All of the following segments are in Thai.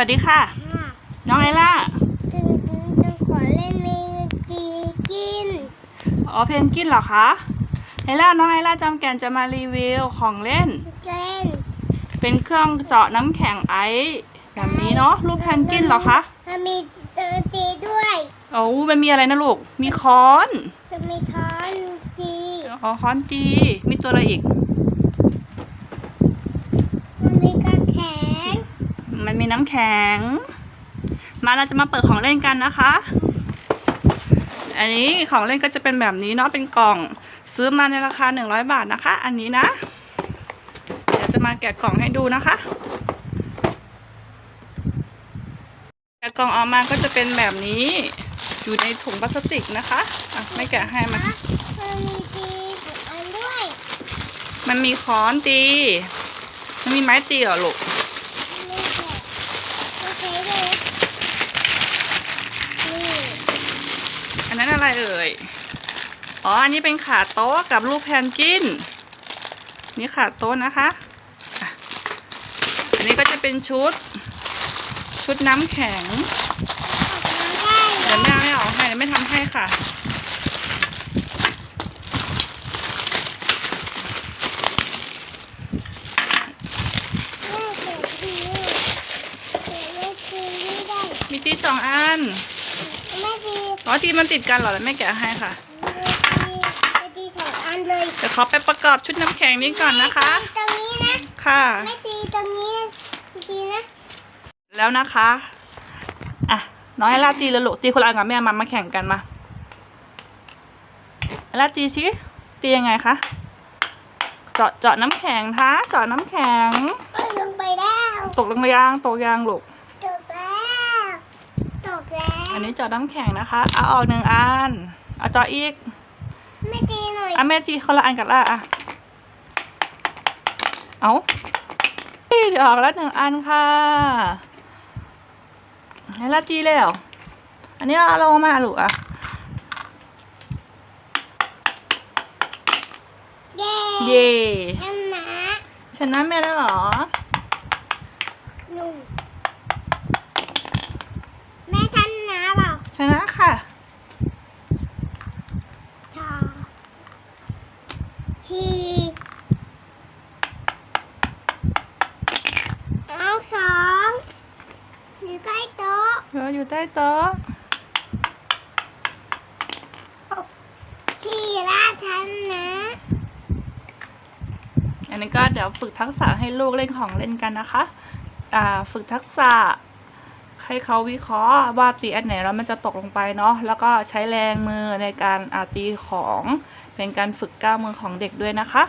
วัสดีค่ะค่ะ น้องไอล่าจึงจึงขอเล่นเมนูกีกิน อ๋อเพนกินเหรอคะไอล่าน้องไอล่าจำแกนจะมารีวิวของเล่น เล่น เป็นเครื่องเจาะน้ำแข็งไอซ์แบบนี้เนาะรูปเพนกินเหรอคะมันมีดนตรีด้วยโอ้มันมีอะไรนะลูก มีค้อนมันมีช้อนจีอ๋อค้อนจีมีตัวอะไรอีก มันมีกระแขน มั นมีน้ำแข็ง มาเราจะมาเปิดของเล่นกันนะคะ อันนี้ของเล่นก็จะเป็นแบบนี้เนาะเป็นกล่องซื้อมาในราคา 100 บาทนะคะ อันนี้นะ เดี๋ยวจะมาแกะกล่องให้ดูนะคะแกะกล่องออกมาก็จะเป็นแบบนี้ อยู่ในถุงพลาสติกนะคะอะไม่แกะให้มามันมีจีสองอันด้วย มันมีค้อนตี มันมีไม้ตีเหรอลูก ไม่แกะไม่ใช้เลยนี่ อันนั้นอะไร เอ่ย อ๋อ อันนี้เป็นขาโต๊ะกับรูปแพนกวิน นี่ขาโต๊ะนะคะอะอันนี้ก็จะเป็นชุด ชุดน้ำแข็งออกมาได้เดี๋ยวแม่ไม่เอาให้เดี๋ยวไม่ทำให้ค่ะแม่เกิดทีเกิดไม่ตีไม่ได้มีตีสองอัน ไม่ตีอ๋อตีมันติดกันเหรอแล้วแม่แกะให้ค่ะไม่ตีสองอันเลยเดี๋ยวขอไปประกอบชุดน้ำแข็งนี้ก่อนนะคะ ตรงนี้นะค่ะ ไม่ตีตรงนี้ตีนะ แล้วนะคะอะน้องให้ลาตีเลยลูกตีคนละอันกับแม่มามาแข่งกันมาลาตีสิตียังไงคะเจาะเจาะน้ำแข็งท้าเจาะน้ำแข็งเอ้ยลงไปแล้ว ตกลงยางตกยางลูก ตกแล้วตกแล้ว อันนี้เจาะน้ำแข็งนะคะ เอาออกหนึ่งอัน เอาเจาะอีกไม่ตีหน่อยอะแม่จีคนละอันกับล่าอะ เอาเฮ้ยเดี๋ยวออกแล้วหนึ่งอันค่ะให้ลาจีแล้ว อันนี้เอาลงมาลูกอะเย้เย่ชนะชนะแม่แล้วเหรอ หนุ่มแม่ชนะเปล่า ชนะค่ะ ชา ทีเอาสองอยู่ใกล้โต๊ะเดี๋ยวอยู่ใต้โต๊ะที่ราชันนะ อันนี้ก็เดี๋ยวฝึกทักษะให้ลูกเล่นของเล่นกันนะคะ อ่า ฝึกทักษะ ให้เขาวิเคราะห์ว่าตีอันไหนแล้วมันจะตกลงไปเนาะ แล้วก็ใช้แรงมือในการอาตีของ เป็นการฝึกกล้ามมือของเด็กด้วยนะคะ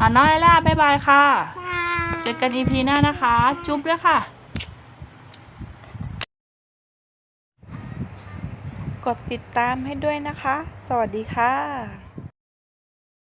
อ่าน้อยล่าบ๊ายบายค่ะค่ะ เจอกันอีพีหน้านะคะ จุ๊บด้วยค่ะ กดติดตามให้ด้วยนะคะ สวัสดีค่ะ